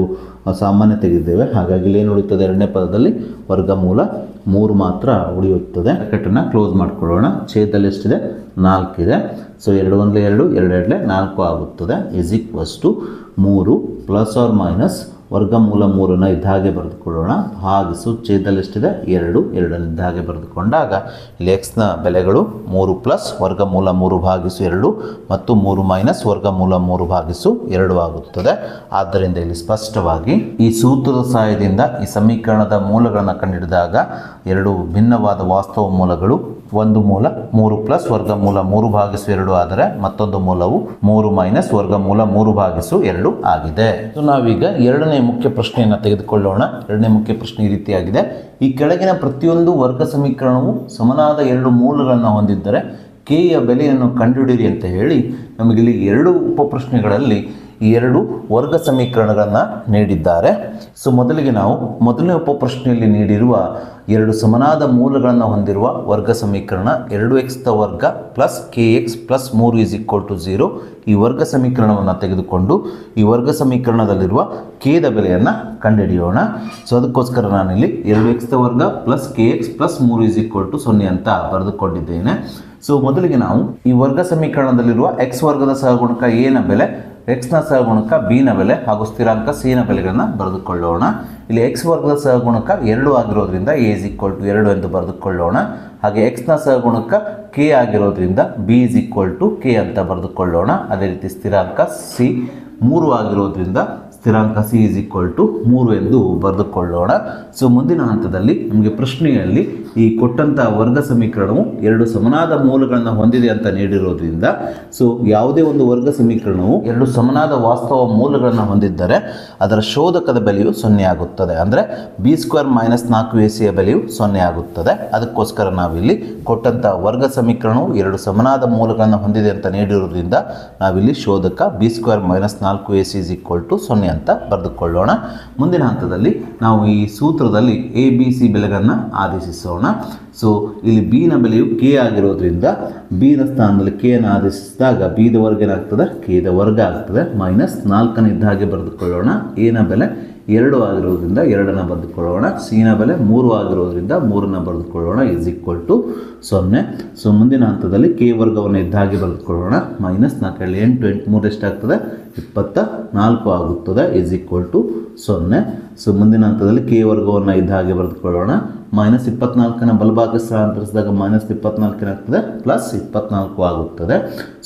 ಸಾಮಾನ್ಯ ತೆಗೆದಿದ್ದೇವೆ. ಹಾಗಾಗಿ ಇಲ್ಲಿ ಏನು ಉಳಿತದೆ? ಎರಡನೇ ಪದದಲ್ಲಿ ವರ್ಗಮೂಲ ಮೂರು ಮಾತ್ರ ಉಳಿಯುತ್ತದೆ. ಬ್ರ್ಯಾಕೆಟನ್ನು ಕ್ಲೋಸ್ ಮಾಡಿಕೊಳ್ಳೋಣ. ಛೇದದಲ್ಲಿ ಎಷ್ಟಿದೆ? ನಾಲ್ಕಿದೆ ಸೊ ಎರಡು ಒಂದಲೇ ಎರಡು ಎರಡೆರಡಲೆ ನಾಲ್ಕು ಆಗುತ್ತದೆ. ಇಸ್ ಈಕ್ವಸ್ ಟು ಮೂರು ಪ್ಲಸ್ ಆರ್ ಮೈನಸ್ ವರ್ಗಮೂಲ ಮೂರನ್ನು ಇದ್ದಾಗೆ ಬರೆದುಕೊಳ್ಳೋಣ. ಭಾಗಿಸು ಛೇದಲ್ಲಿ ಎಷ್ಟಿದೆ ಎರಡು. ಎರಡನ್ನು ಇದ್ದಾಗೆ ಬರೆದುಕೊಂಡಾಗ ಇಲ್ಲಿ ಎಕ್ಸ್ನ ಬೆಲೆಗಳು ಮೂರು ಪ್ಲಸ್ ವರ್ಗಮೂಲ ಮೂರು ಭಾಗಿಸು ಎರಡು ಮತ್ತು ಮೂರು ಮೈನಸ್ ವರ್ಗಮೂಲ ಮೂರು ಭಾಗಿಸು ಎರಡು ಆಗುತ್ತದೆ. ಆದ್ದರಿಂದ ಇಲ್ಲಿ ಸ್ಪಷ್ಟವಾಗಿ ಈ ಸೂತ್ರದ ಸಹಾಯದಿಂದ ಈ ಸಮೀಕರಣದ ಮೂಲಗಳನ್ನು ಕಂಡಿಡಿದಾಗ ಎರಡು ಭಿನ್ನವಾದ ವಾಸ್ತವ ಮೂಲಗಳು ಒಂದು ಮೂಲ, ಮೂರು ಪ್ಲಸ್ ವರ್ಗಮೂಲ ಮೂರು ಭಾಗಿಸು ಎರಡು ಆದರೆ ಮತ್ತೊಂದು ಮೂಲವು ಮೂರು ಮೈನಸ್ ವರ್ಗಮೂಲ ಮೂರು ಭಾಗಿಸು ಎರಡು ಆಗಿದೆ. ಸೊ ನಾವೀಗ ಎರಡನೇ ಮುಖ್ಯ ಪ್ರಶ್ನೆಯನ್ನು ತೆಗೆದುಕೊಳ್ಳೋಣ. ಎರಡನೇ ಮುಖ್ಯ ಪ್ರಶ್ನೆ ಈ ರೀತಿಯಾಗಿದೆ. ಈ ಕೆಳಗಿನ ಪ್ರತಿಯೊಂದು ವರ್ಗ ಸಮೀಕರಣವು ಸಮನಾದ ಎರಡು ಮೂಲಗಳನ್ನು ಹೊಂದಿದ್ದರೆ ಕೆಯ ಬೆಲೆಯನ್ನು ಕಂಡುಹಿಡಿಯಿರಿ ಅಂತ ಹೇಳಿ ನಮಗಿಲ್ಲಿ ಎರಡು ಉಪ ಪ್ರಶ್ನೆಗಳಲ್ಲಿ ಎರಡು ವರ್ಗ ಸಮೀಕರಣಗಳನ್ನು ನೀಡಿದ್ದಾರೆ. ಸೊ ಮೊದಲಿಗೆ ನಾವು ಮೊದಲನೇ ಉಪಪ್ರಶ್ನೆಯಲ್ಲಿ ನೀಡಿರುವ ಎರಡು ಸಮನಾದ ಮೂಲಗಳನ್ನು ಹೊಂದಿರುವ ವರ್ಗ ಸಮೀಕರಣ ಎರಡು ಎಕ್ಸ್ದ ವರ್ಗ ಪ್ಲಸ್ ಕೆ ಎಕ್ಸ್ ಪ್ಲಸ್ ಮೂರು ಈಸ್ ಈಕ್ವಲ್ ಟು ಝೀರೋ ಈ ವರ್ಗ ಸಮೀಕರಣವನ್ನು ತೆಗೆದುಕೊಂಡು ಈ ವರ್ಗ ಸಮೀಕರಣದಲ್ಲಿರುವ ಕೇದ ಬೆಲೆಯನ್ನು ಕಂಡುಹಿಡಿಯೋಣ. ಸೊ ಅದಕ್ಕೋಸ್ಕರ ನಾನಿಲ್ಲಿ ಎರಡು ಎಕ್ಸ್ದ ವರ್ಗ ಪ್ಲಸ್ ಕೆ ಎಕ್ಸ್ ಪ್ಲಸ್ ಮೂರು ಈಸ್ ಈಕ್ವಲ್ ಟು ಸೊನ್ನೆ ಅಂತ ಬರೆದುಕೊಂಡಿದ್ದೇನೆ. ಸೊ ಮೊದಲಿಗೆ ನಾವು ಈ ವರ್ಗ ಸಮೀಕರಣದಲ್ಲಿರುವ ಎಕ್ಸ್ ವರ್ಗದ ಸಹಗುಣಕ ಎನ ಬೆಲೆ ಎಕ್ಸ್ನ ಸಹಗುಣಕ ಬಿನ ಬೆಲೆ ಹಾಗೂ ಸ್ಥಿರಾಂಕ ಸಿನ ಬೆಲೆಗಳನ್ನು ಬರೆದುಕೊಳ್ಳೋಣ. ಇಲ್ಲಿ ಎಕ್ಸ್ ವರ್ಗದ ಸಹಗುಣಕ ಎರಡು ಆಗಿರೋದ್ರಿಂದ ಎ ಇಸ್ ಈಕ್ವಲ್ ಟು ಎರಡು ಎಂದು ಬರೆದುಕೊಳ್ಳೋಣ. ಹಾಗೆ ಎಕ್ಸ್ನ ಸಹಗುಣಕ ಕೆ ಆಗಿರೋದ್ರಿಂದ B is equal to K ಅಂತ ಬರೆದುಕೊಳ್ಳೋಣ. ಅದೇ ರೀತಿ ಸ್ಥಿರಾಂಕ ಸಿ ಮೂರು ಆಗಿರೋದ್ರಿಂದ ಸ್ಥಿರಾಂಕ ಸಿ ಇಸ್ ಈಕ್ವಲ್ ಟು ಮೂರು ಎಂದು ಬರೆದುಕೊಳ್ಳೋಣ. ಸೊ ಮುಂದಿನ ಹಂತದಲ್ಲಿ ನಮಗೆ ಪ್ರಶ್ನೆಯಲ್ಲಿ ಈ ಕೊಟ್ಟಂತಹ ವರ್ಗ ಸಮೀಕರಣವು ಎರಡು ಸಮನಾದ ಮೂಲಗಳನ್ನು ಹೊಂದಿದೆ ಅಂತ ನೀಡಿರೋದ್ರಿಂದ ಸೊ ಯಾವುದೇ ಒಂದು ವರ್ಗ ಸಮೀಕರಣವು ಎರಡು ಸಮನಾದ ವಾಸ್ತವ ಮೂಲಗಳನ್ನು ಹೊಂದಿದ್ದರೆ ಅದರ ಶೋಧಕದ ಬೆಲೆಯು ಸೊನ್ನೆ ಆಗುತ್ತದೆ. ಅಂದರೆ ಬಿ ಸ್ಕ್ವೇರ್ ಮೈನಸ್ ನಾಲ್ಕು ಎ ಸಿಯ ಬೆಲೆಯು ಸೊನ್ನೆ ಆಗುತ್ತದೆ. ಅದಕ್ಕೋಸ್ಕರ ನಾವಿಲ್ಲಿ ಕೊಟ್ಟಂತಹ ವರ್ಗ ಸಮೀಕರಣವು ಎರಡು ಸಮನಾದ ಮೂಲಗಳನ್ನು ಹೊಂದಿದೆ ಅಂತ ನೀಡಿರೋದ್ರಿಂದ ನಾವಿಲ್ಲಿ ಶೋಧಕ ಬಿ ಸ್ಕ್ವೇರ್ ಮೈನಸ್ ನಾಲ್ಕು A C is equal to ಸೊನ್ನೆ ಅಂತ ಬರೆದುಕೊಳ್ಳೋಣ. ಮುಂದಿನ ಹಂತದಲ್ಲಿ ನಾವು ಈ ಸೂತ್ರದಲ್ಲಿ ಎ ಬಿ ಸಿ ಬೆಲೆಗಳನ್ನು ಆದೇಶಿಸೋಣ. ಸೊ ಇಲ್ಲಿ ಬಿನ ಬೆಲೆಯು ಕೆ ಆಗಿರೋದ್ರಿಂದ ಬಿನ ಸ್ಥಾನದಲ್ಲಿ ಕೆಯನ್ನು ಆದೇಶಿಸಿದಾಗ ಬಿದ ವರ್ಗ ಏನಾಗ್ತದೆ? ಕೆದ ವರ್ಗ ಆಗ್ತದೆ. ಮೈನಸ್ ನಾಲ್ಕನೇ ಇದ್ದ ಹಾಗೆ ಬರೆದುಕೊಳ್ಳೋಣ. ಎನ ಬೆಲೆ ಎರಡು ಆಗಿರೋದ್ರಿಂದ ಎರಡನ್ನು ಬರೆದುಕೊಳ್ಳೋಣ. ಸಿನ ಬೆಲೆ ಮೂರು ಆಗಿರೋದ್ರಿಂದ ಮೂರನ್ನು ಬರೆದುಕೊಳ್ಳೋಣ. ಇಸ್ ಈಕ್ವಲ್ ಟು ಸೊನ್ನೆ. ಸೊ ಮುಂದಿನ ಹಂತದಲ್ಲಿ ಕೆ ವರ್ಗವನ್ನು ಇದ್ದಾಗಿ ಬರೆದುಕೊಳ್ಳೋಣ. ಮೈನಸ್ ನಾಲ್ಕರಲ್ಲಿ ಎಂಟು ಎಂಟು, ಮೂರು ಎಷ್ಟಾಗ್ತದೆ? ಇಪ್ಪತ್ತ ನಾಲ್ಕು ಆಗುತ್ತದೆ. ಇಸ್ ಈಕ್ವಲ್ ಟು ಸೊನ್ನೆ. ಸೊ ಮುಂದಿನ ಹಂತದಲ್ಲಿ ಕೆ ವರ್ಗವನ್ನು ಇದ್ದ ಹಾಗೆ ಬರೆದುಕೊಳ್ಳೋಣ. ಮೈನಸ್ ಇಪ್ಪತ್ನಾಲ್ಕನ ಬಲಭಾಗ ಸ್ಥಳಾಂತರಿಸಿದಾಗ ಮೈನಸ್ ಇಪ್ಪತ್ನಾಲ್ಕು ಆಗ್ತದೆ ಪ್ಲಸ್ ಇಪ್ಪತ್ನಾಲ್ಕು ಆಗುತ್ತದೆ.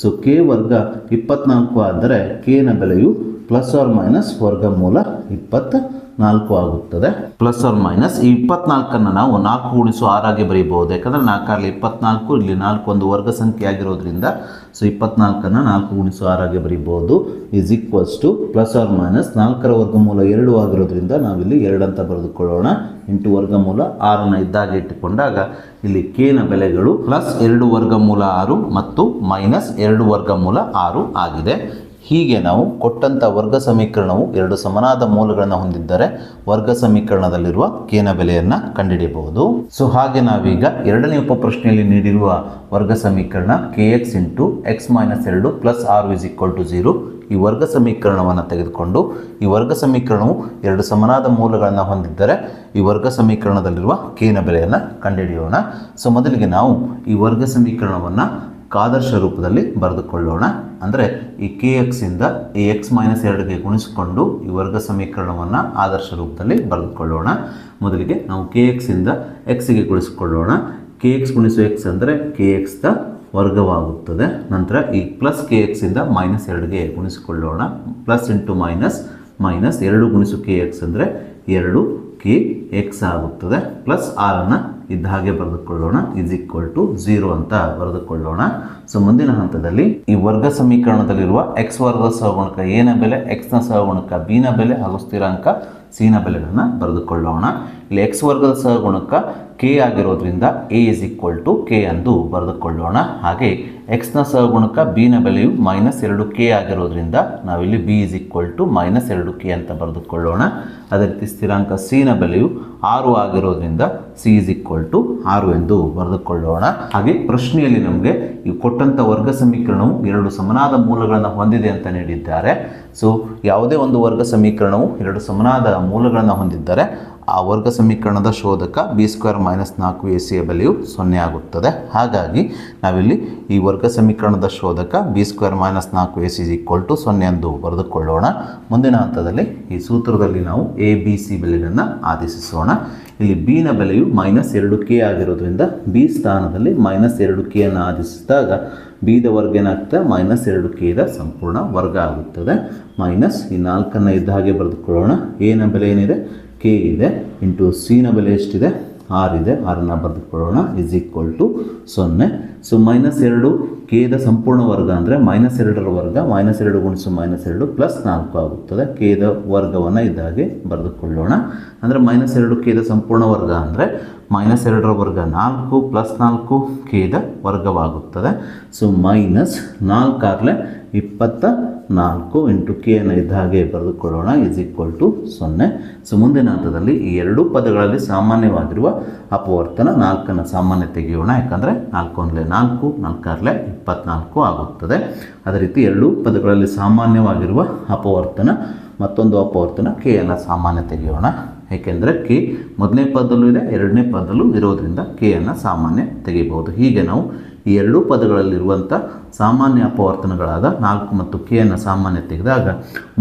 ಸೊ ಕೆ ವರ್ಗ ಇಪ್ಪತ್ನಾಲ್ಕು ಆದರೆ ಕೆನ ಬೆಲೆಯು ಪ್ಲಸ್ ಆರ್ ಮೈನಸ್ ವರ್ಗಮೂಲ ಇಪ್ಪತ್ತ ನಾಲ್ಕು ಆಗುತ್ತದೆ. Plus or minus. ಈ ಇಪ್ಪತ್ನಾಲ್ಕನ್ನು ನಾವು ನಾಲ್ಕು ಗುಣಿಸು ಆರಾಗಿ ಬರೀಬಹುದು. ಯಾಕಂದರೆ ನಾಲ್ಕರಲ್ಲಿ ಇಪ್ಪತ್ನಾಲ್ಕು, ಇಲ್ಲಿ ನಾಲ್ಕು ಒಂದು ವರ್ಗ ಸಂಖ್ಯೆ ಆಗಿರೋದ್ರಿಂದ ಸೊ ಇಪ್ಪತ್ನಾಲ್ಕನ್ನು ನಾಲ್ಕು ಗುಣಿಸು ಆರಾಗಿ ಬರೀಬಹುದು. Is equals to plus or minus ನಾಲ್ಕರ ವರ್ಗಮೂಲ ಎರಡು ಆಗಿರೋದ್ರಿಂದ ನಾವಿಲ್ಲಿ ಎರಡು ಅಂತ ಬರೆದುಕೊಳ್ಳೋಣ. ಇಂಟು ವರ್ಗಮೂಲ ಆರನ್ನು ಇದ್ದಾಗೆ ಇಟ್ಟುಕೊಂಡಾಗ ಇಲ್ಲಿ ಕೇನ ಬೆಲೆಗಳು ಪ್ಲಸ್ ಎರಡು ವರ್ಗಮೂಲ ಆರು ಮತ್ತು ಮೈನಸ್ ಎರಡು ವರ್ಗಮೂಲ ಆರು ಆಗಿದೆ. ಹೀಗೆ ನಾವು ಕೊಟ್ಟಂಥ ವರ್ಗ ಸಮೀಕರಣವು ಎರಡು ಸಮನಾದ ಮೂಲಗಳನ್ನು ಹೊಂದಿದ್ದರೆ ವರ್ಗ ಸಮೀಕರಣದಲ್ಲಿರುವ ಕೇನ ಬೆಲೆಯನ್ನು ಕಂಡುಹಿಡಿಯಬಹುದು. ಸೊ ಹಾಗೆ ನಾವೀಗ ಎರಡನೇ ಉಪಪ್ರಶ್ನೆಯಲ್ಲಿ ನೀಡಿರುವ ವರ್ಗ ಸಮೀಕರಣ K X into X minus ಎರಡು ಪ್ಲಸ್ ಆರ್ ಇಸ್ ಈಕ್ವಲ್ ಟು ಜೀರೋ ಈ ವರ್ಗ ಸಮೀಕರಣವನ್ನು ತೆಗೆದುಕೊಂಡು ಈ ವರ್ಗ ಸಮೀಕರಣವು ಎರಡು ಸಮನಾದ ಮೂಲಗಳನ್ನು ಹೊಂದಿದ್ದರೆ ಈ ವರ್ಗ ಸಮೀಕರಣದಲ್ಲಿರುವ ಕೇನ ಬೆಲೆಯನ್ನು ಕಂಡುಹಿಡಿಯೋಣ. ಸೊ ಮೊದಲಿಗೆ ನಾವು ಈ ವರ್ಗ ಸಮೀಕರಣವನ್ನು ಆದರ್ಶ ರೂಪದಲ್ಲಿ ಬರೆದುಕೊಳ್ಳೋಣ. ಅಂದರೆ ಈ ಕೆ ಎಕ್ಸಿಂದ ಈ ಎಕ್ಸ್ ಮೈನಸ್ ಎರಡಿಗೆ ಗುಣಿಸಿಕೊಂಡು ಈ ವರ್ಗ ಸಮೀಕರಣವನ್ನು ಆದರ್ಶ ರೂಪದಲ್ಲಿ ಬರೆದುಕೊಳ್ಳೋಣ. ಮೊದಲಿಗೆ ನಾವು ಕೆ ಎಕ್ಸಿಂದ ಎಕ್ಸಿಗೆ ಗುಣಿಸಿಕೊಳ್ಳೋಣ. ಕೆ ಎಕ್ಸ್ ಗುಣಿಸು ಎಕ್ಸ್ ಅಂದರೆ ಕೆ ಎಕ್ಸ್ದ ವರ್ಗವಾಗುತ್ತದೆ. ನಂತರ ಈ ಪ್ಲಸ್ ಕೆ ಎಕ್ಸಿಂದ ಮೈನಸ್ ಎರಡಿಗೆ ಗುಣಿಸಿಕೊಳ್ಳೋಣ. ಪ್ಲಸ್ ಇಂಟು ಮೈನಸ್ ಮೈನಸ್ ಎರಡು ಗುಣಿಸು ಕೆ ಎಕ್ಸ್ ಅಂದರೆ ಎರಡು ಕೆ ಎಕ್ಸ್ ಆಗುತ್ತದೆ ಪ್ಲಸ್ ಆರನ್ನು ಇದ್ದ ಹಾಗೆ ಬರೆದುಕೊಳ್ಳೋಣ. ಇಸ್ ಈಕ್ವಲ್ ಟು ಝೀರೋ ಅಂತ ಬರೆದುಕೊಳ್ಳೋಣ. ಸೊ ಮುಂದಿನ ಹಂತದಲ್ಲಿ ಈ ವರ್ಗ ಸಮೀಕರಣದಲ್ಲಿರುವ ಎಕ್ಸ್ ವರ್ಗದ ಸಹಗುಣಕ ಎನ ಬೆಲೆ ಎಕ್ಸ್ನ ಸಹಗುಣಕ ಬಿನ ಬೆಲೆ ಹಾಗೂ ಸ್ಥಿರಾಂಕ ಸಿನ ಬೆಲೆಗಳನ್ನು ಬರೆದುಕೊಳ್ಳೋಣ. ಇಲ್ಲಿ ಎಕ್ಸ್ ವರ್ಗದ ಸಹಗುಣಕ ಕೆ ಆಗಿರೋದ್ರಿಂದ A is equal to K ಎಂದು ಬರೆದುಕೊಳ್ಳೋಣ. ಹಾಗೆ ಎಕ್ಸ್ನ ಸಹಗುಣಕ ಬಿನ ಬೆಲೆಯು ಮೈನಸ್ ಎರಡು ಕೆ ಆಗಿರೋದ್ರಿಂದ ನಾವಿಲ್ಲಿ B is equal to minus ಎರಡು ಕೆ ಅಂತ ಬರೆದುಕೊಳ್ಳೋಣ. ಅದೇ ರೀತಿ ಸ್ಥಿರಾಂಕ ಸಿನ ಬೆಲೆಯು ಆರು ಆಗಿರೋದ್ರಿಂದ ಸಿ ಇಸ್ ಈಕ್ವಲ್ ಟು ಆರು ಎಂದು ಬರೆದುಕೊಳ್ಳೋಣ. ಹಾಗೆ ಪ್ರಶ್ನೆಯಲ್ಲಿ ನಮಗೆ ಈ ಕೊಟ್ಟಂಥ ವರ್ಗ ಸಮೀಕರಣವು ಎರಡು ಸಮನಾದ ಮೂಲಗಳನ್ನು ಹೊಂದಿದೆ ಅಂತ ನೀಡಿದ್ದಾರೆ. ಸೊ ಯಾವುದೇ ಒಂದು ವರ್ಗ ಸಮೀಕರಣವು ಎರಡು ಸಮನಾದ ಮೂಲಗಳನ್ನು ಹೊಂದಿದ್ದರೆ ಆ ವರ್ಗ ಸಮೀಕರಣದ ಶೋಧಕ ಬಿ ಸ್ಕ್ವೇರ್ ಮೈನಸ್ ನಾಲ್ಕು ಎ ಸಿಯ ಬೆಲೆಯು ಸೊನ್ನೆ ಆಗುತ್ತದೆ. ಹಾಗಾಗಿ ನಾವಿಲ್ಲಿ ಈ ವರ್ಗ ಸಮೀಕರಣದ ಶೋಧಕ ಬಿ ಸ್ಕ್ವೇರ್ ಮೈನಸ್ ನಾಲ್ಕು ಎ ಸಿ ಈಕ್ವಲ್ ಟು ಸೊನ್ನೆ ಎಂದು ಬರೆದುಕೊಳ್ಳೋಣ. ಮುಂದಿನ ಹಂತದಲ್ಲಿ ಈ ಸೂತ್ರದಲ್ಲಿ ನಾವು ಎ ಬಿ ಸಿ ಬೆಲೆಗಳನ್ನು ಆದೇಶಿಸೋಣ. ಇಲ್ಲಿ ಬಿನ ಬೆಲೆಯು ಮೈನಸ್ ಎರಡು ಕೆ ಆಗಿರೋದ್ರಿಂದ ಬಿ ಸ್ಥಾನದಲ್ಲಿ ಮೈನಸ್ ಎರಡು ಕೆಯನ್ನು ಆದೇಶಿಸಿದಾಗ ಬಿದ ವರ್ಗ ಏನಾಗ್ತದೆ? ಮೈನಸ್ ಎರಡು ಕೆದ ಸಂಪೂರ್ಣ ವರ್ಗ ಆಗುತ್ತದೆ. ಮೈನಸ್ ಈ ನಾಲ್ಕನ್ನು ಇದ್ದ ಹಾಗೆ ಬರೆದುಕೊಳ್ಳೋಣ. ಎನ ಬೆಲೆ ಏನಿದೆ? ಕೆ ಇದೆ. ಇಂಟು ಸಿನ ಬೆಲೆ ಎಷ್ಟಿದೆ? ಆರ್ ಇದೆ ಆರನ್ನು ಬರೆದುಕೊಳ್ಳೋಣ. ಇಸ್ ಈಕ್ವಲ್ ಟು ಸೊನ್ನೆ. ಸೊ ಮೈನಸ್ ಎರಡು ಕೇದ ಸಂಪೂರ್ಣ ವರ್ಗ ಅಂದರೆ ಮೈನಸ್ ಎರಡರ ವರ್ಗ ಮೈನಸ್ ಎರಡು ಗುಣಿಸು ಮೈನಸ್ ಎರಡು ಪ್ಲಸ್ ನಾಲ್ಕು ಆಗುತ್ತದೆ. ಕೇದ ವರ್ಗವನ್ನು ಇದಾಗಿ ಬರೆದುಕೊಳ್ಳೋಣ. ಅಂದರೆ ಮೈನಸ್ ಎರಡು ಕೇದ ಸಂಪೂರ್ಣ ವರ್ಗ ಅಂದರೆ ಮೈನಸ್ ಎರಡರ ವರ್ಗ ನಾಲ್ಕು ಪ್ಲಸ್ ನಾಲ್ಕು ಕೇದ ವರ್ಗವಾಗುತ್ತದೆ. ಸೊ ಮೈನಸ್ ನಾಲ್ಕಾಗಲೇ ಇಪ್ಪತ್ತ ನಾಲ್ಕು ಇಂಟು ಕೆ ಅನ್ನು ಇದ್ದ ಹಾಗೆ ಬರೆದುಕೊಳ್ಳೋಣ ಇಸ್ ಈಕ್ವಲ್ ಟು ಸೊನ್ನೆ. ಸೊ ಮುಂದಿನ ಹಂತದಲ್ಲಿ ಈ ಎರಡೂ ಪದಗಳಲ್ಲಿ ಸಾಮಾನ್ಯವಾಗಿರುವ ಅಪವರ್ತನ ನಾಲ್ಕನ್ನು ಸಾಮಾನ್ಯ ತೆಗೆಯೋಣ. ಯಾಕಂದರೆ ನಾಲ್ಕು ಅಂದರೆ ನಾಲ್ಕು, ನಾಲ್ಕಾರಲೆ ಇಪ್ಪತ್ನಾಲ್ಕು ಆಗುತ್ತದೆ. ಅದೇ ರೀತಿ ಎರಡೂ ಪದಗಳಲ್ಲಿ ಸಾಮಾನ್ಯವಾಗಿರುವ ಅಪವರ್ತನ, ಮತ್ತೊಂದು ಅಪವರ್ತನ ಕೆ ಅನ್ನು ಸಾಮಾನ್ಯ ತೆಗೆಯೋಣ. ಏಕೆಂದರೆ ಕೆ ಮೊದಲನೇ ಪದದಲ್ಲೂ ಇದೆ, ಎರಡನೇ ಪದದಲ್ಲೂ ಇರೋದ್ರಿಂದ ಕೆಯನ್ನು ಸಾಮಾನ್ಯ ತೆಗೆಯಬಹುದು. ಹೀಗೆ ನಾವು ಈ ಎರಡೂ ಪದಗಳಲ್ಲಿರುವಂಥ ಸಾಮಾನ್ಯ ಅಪವರ್ತನಗಳಾದ ನಾಲ್ಕು ಮತ್ತು ಕೆ ಅನ್ನು ಸಾಮಾನ್ಯ ತೆಗೆದಾಗ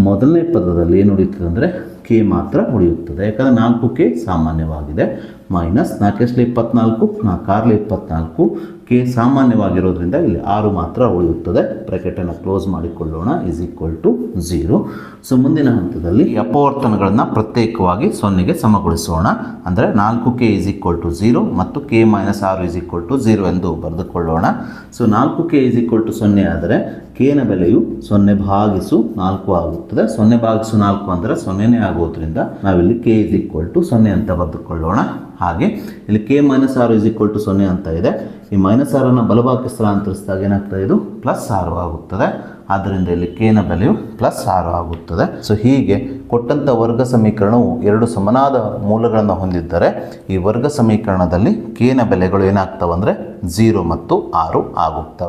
ಮೊದಲನೇ ಪದದಲ್ಲಿ ಏನು ಉಳಿಯುತ್ತದೆ ಅಂದರೆ ಕೆ ಮಾತ್ರ ಉಳಿಯುತ್ತದೆ. ಯಾಕಂದರೆ ನಾಲ್ಕು ಕೆ ಸಾಮಾನ್ಯವಾಗಿದೆ. ಮೈನಸ್ ನಾಲ್ಕೆಸ್ಲಿ ಇಪ್ಪತ್ನಾಲ್ಕು? ನಾಲ್ಕಾರ್ಲಿ ಇಪ್ಪತ್ನಾಲ್ಕು. ಕೆ ಸಾಮಾನ್ಯವಾಗಿರೋದ್ರಿಂದ ಇಲ್ಲಿ ಆರು ಮಾತ್ರ ಉಳಿಯುತ್ತದೆ. ಬ್ರಾಕೆಟನ್ನು ಕ್ಲೋಸ್ ಮಾಡಿಕೊಳ್ಳೋಣ. Is equal to zero so ಮುಂದಿನ ಹಂತದಲ್ಲಿ ಅಪವರ್ತನಗಳನ್ನು ಪ್ರತ್ಯೇಕವಾಗಿ ಸೊನ್ನೆಗೆ ಸಮಗೊಳಿಸೋಣ. ಅಂದರೆ ನಾಲ್ಕು K is equal to zero ಮತ್ತು ಕೆ ಮೈನಸ್ ಆರು ಇಸ್ ಈಕ್ವಲ್ ಟು ಝೀರೋ ಎಂದು ಬರೆದುಕೊಳ್ಳೋಣ. ಸೊ ನಾಲ್ಕು ಕೆ ಇಸ್ ಈಕ್ವಲ್ ಟು ಸೊನ್ನೆ ಆದರೆ ಕೇನ ಬೆಲೆಯು ಸೊನ್ನೆ ಭಾಗಿಸು ನಾಲ್ಕು ಆಗುತ್ತದೆ. ಸೊನ್ನೆ ಭಾಗಿಸು ನಾಲ್ಕು ಅಂದರೆ ಸೊನ್ನೆನೇ ಆಗೋದ್ರಿಂದ ನಾವಿಲ್ಲಿ ಕೆ ಇಸ್ ಈಕ್ವಲ್ ಟು ಸೊನ್ನೆ ಅಂತ ಬರೆದುಕೊಳ್ಳೋಣ. ಹಾಗೆ ಇಲ್ಲಿ ಕೆ ಮೈನಸ್ ಆರು ಇಸ್ ಈಕ್ವಲ್ ಟು ಸೊನ್ನೆ ಅಂತ ಇದೆ. ಈ ಮೈನಸ್ ಆರನ್ನು ಬಲಭಾಗಕ್ಕೆ ಸ್ಥಳಾಂತರಿಸಿದಾಗ ಏನಾಗ್ತದೆ? ಇದು ಪ್ಲಸ್ ಆರು ಆಗುತ್ತದೆ. ಆದ್ದರಿಂದ ಇಲ್ಲಿ ಕೆನ ಬೆಲೆಯು ಪ್ಲಸ್ ಆರು ಆಗುತ್ತದೆ. ಸೊ ಹೀಗೆ ಕೊಟ್ಟಂಥ ವರ್ಗ ಸಮೀಕರಣವು ಎರಡು ಸಮನಾದ ಮೂಲಗಳನ್ನು ಹೊಂದಿದ್ದರೆ ಈ ವರ್ಗ ಸಮೀಕರಣದಲ್ಲಿ ಕೆನ ಬೆಲೆಗಳು ಏನಾಗ್ತವೆ ಅಂದರೆ ಝೀರೋ ಮತ್ತು ಆರು ಆಗುತ್ತವೆ.